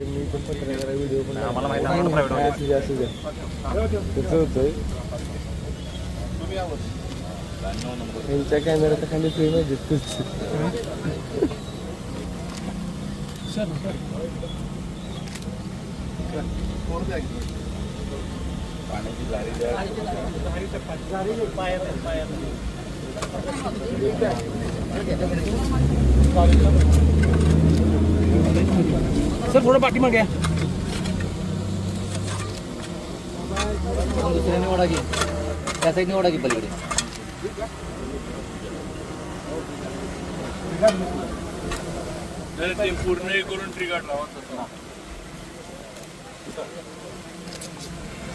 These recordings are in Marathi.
मी पण पत्रकार व्हिडिओ पण आम्हाला माहिती आम्हाला private असू दे, असू कसं होतंय त्यांच्या कॅमेऱ्याच्या खाली फ्रेम दिसतोच सर थोडं पाठीमागे या. दुसऱ्याने ओढा घे. त्या साईडने ओढा घे पलीकडे.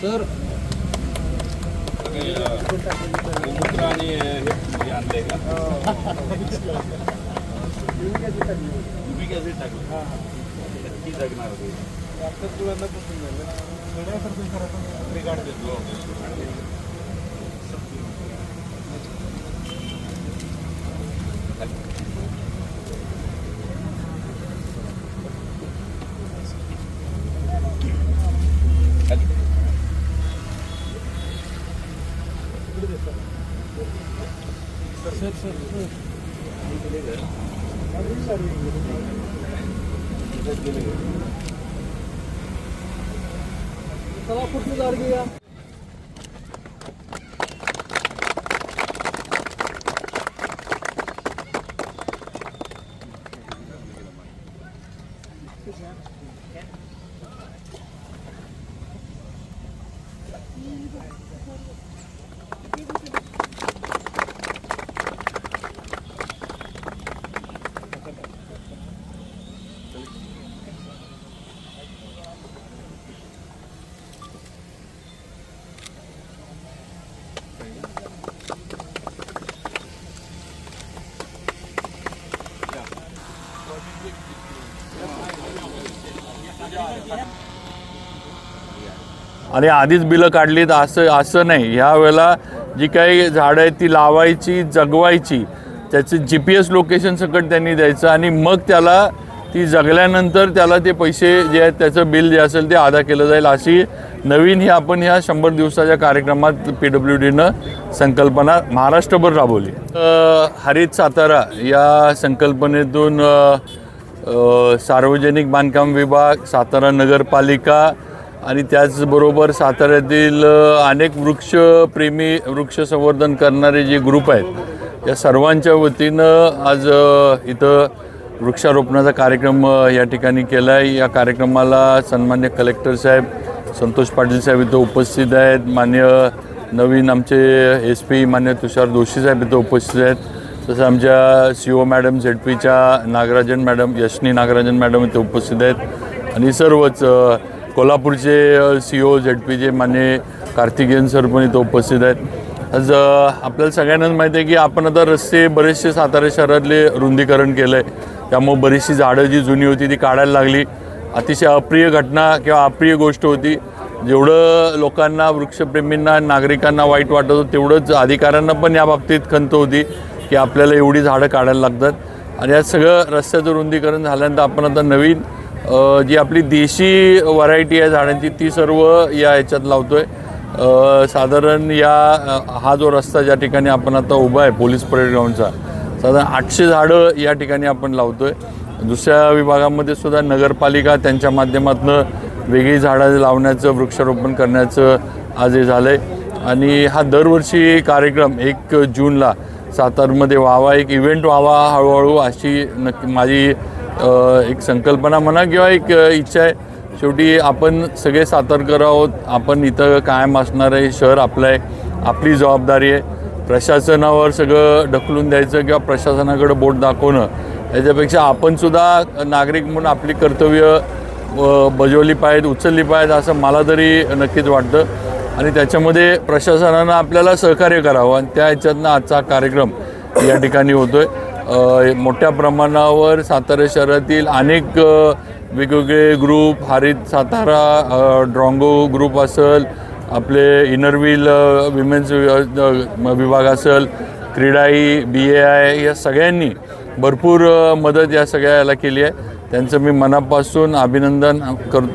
सर. आणलंय का? तुम्ही कसे टाकलं जगणार आता तुला नकोसून झालं सगळ्या सर्कल करायचं बिघाड देतो. हो, हो. sar sar sar. Salah kurtulur ya. आणि आधीच बिलं काढलीत असं असं नाही. ह्या वेळेला जी काही झाडं आहेत ती लावायची जगवायची त्याचं जी पी एस लोकेशन सकट त्यांनी द्यायचं आणि मग त्याला ती जगल्यानंतर त्याला ते पैसे जे आहेत त्याचं बिल जे असेल ते अदा केलं जाईल अशी नवीन ही आपण ह्या शंभर दिवसाच्या कार्यक्रमात पी डब्ल्यू डीनं संकल्पना महाराष्ट्रभर राबवली. हरित सातारा या संकल्पनेतून सार्वजनिक बांधकाम विभाग सातारा नगरपालिका आणि त्याचबरोबर साताऱ्यातील अनेक वृक्षप्रेमी वृक्ष संवर्धन करणारे जे ग्रुप आहेत या सर्वांच्या वतीनं आज इथं वृक्षारोपणाचा कार्यक्रम या ठिकाणी केला आहे या कार्यक्रमाला सन्मान्य कलेक्टर साहेब संतोष पाटील साहेब इथं उपस्थित आहेत. मान्य नवीन आमचे एस पी मान्य तुषार जोशी साहेब इथं उपस्थित आहेत. तसं आमच्या सी ओ मॅडम झेड पीच्या नागराजन मॅडम यशनी नागराजन मॅडम इथे उपस्थित आहेत. आणि सर्वच कोल्हापूरचे सी ओ झेड पीचे मान्य कार्तिकेयन सर पण इथं उपस्थित आहेत. आज आपल्याला सगळ्यांनाच माहिती आहे की आपण आता रस्ते बरेचसे सातारा शहरातले रुंदीकरण केलं आहे त्यामुळे बरीचशी झाडं जी जुनी होती ती काढायला लागली. अतिशय अप्रिय घटना किंवा अप्रिय गोष्ट होती. जेवढं लोकांना वृक्षप्रेमींना नागरिकांना वाईट वाटत होतं तेवढंच अधिकाऱ्यांना पण या बाबतीत खंत होती. की आपल्याला एवढी झाडं काढायला लागतात. आणि या सगळं रस्त्याचं रुंदीकरण झाल्यानंतर आपण आता नवीन जी आपली देशी व्हरायटी आहे झाडांची ती सर्व या ह्याच्यात लावतो आहे साधारण या हा जो रस्ता ज्या ठिकाणी आपण आता उभा आहे पोलीस परेड ग्राउंडचा साधारण आठशे झाडं या ठिकाणी आपण लावतो आहे दुसऱ्या विभागामध्ये सुद्धा नगरपालिका त्यांच्या माध्यमातून वेगळी झाडं लावण्याचं वृक्षारोपण करण्याचं आज हे झालं आहे आणि हा दरवर्षी कार्यक्रम एक जूनला सातारमध्ये व्हावा एक इव्हेंट व्हावा हळूहळू अशी नक्की माझी एक संकल्पना म्हणा किंवा एक इच्छा आहे. शेवटी आपण सगळे सातारकर आहोत. आपण इथं कायम असणार आहे. शहर आपलं आहे. आपली जबाबदारी आहे. प्रशासनावर सगळं ढकलून द्यायचं किंवा प्रशासनाकडे बोट दाखवणं. याच्यापेक्षा आपणसुद्धा नागरिक म्हणून आपली कर्तव्य बजवली पाहिजेत उचलली पाहिजेत असं मला तरी नक्कीच वाटतं. आणि त्याच्यामध्ये प्रशासनानं आपल्याला सहकार्य करावं. आणि त्या ह्याच्यातनं आजचा कार्यक्रम या ठिकाणी होतो आहे मोठ्या प्रमाणावर सातारा शहरातील अनेक वेगवेगळे ग्रुप हरित सातारा ड्रॉंगो ग्रुप असेल आपले इनरव्हील विमेन्स विभाग असेल क्रीडाई बी ए आय या सगळ्यांनी भरपूर मदत या सगळ्या याला केली आहे. त्यांचं मी मनापासून अभिनंदन करतो.